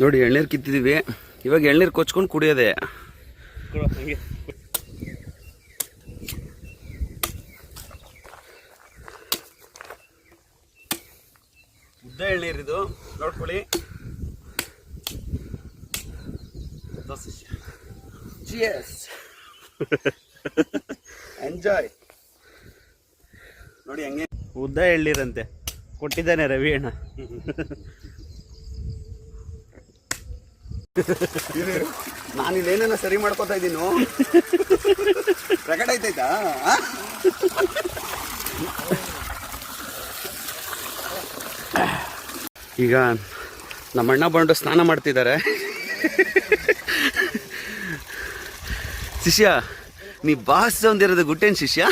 ನೋಡಿ ಎಳ್ನೀರು ಕಿತ್ತಿದ್ದೀವಿ ಇವಾಗ ಎಳ್ನೀರು ಕೊಚ್ಕೊಂಡು ಕುಡಿಯೋದೆ. ಉದ್ದ ಎಳ್ನೀರು ಇದು. ನೋಡ್ಕೊಳ್ಳಿ. ಎಂಜಾಯ್ ನೋಡಿ ಹಂಗೆ. ಉದ್ದ ಎಳ್ನೀರಂತೆ. ಕೊಟ್ಟಿದ್ದಾನೆ ರವಿ ಅಣ್ಣ. ನಾನು ಇಲ್ಲೇನೇನೋ ಸರಿ ಮಾಡ್ಕೋತಾ ಇದ್ದೀನೋ. ಪ್ರಕಟ ಐತೈತಾ ಈಗ ನಮ್ಮ ಅಣ್ಣ ಬಂದು ಸ್ನಾನ ಮಾಡ್ತಿದ್ದಾರೆ. ಶಿಷ್ಯ, ನೀ ಬಾಸ್ ಒಂದಿರೋದು ಗುಟ್ಟೇನು ಶಿಷ್ಯ?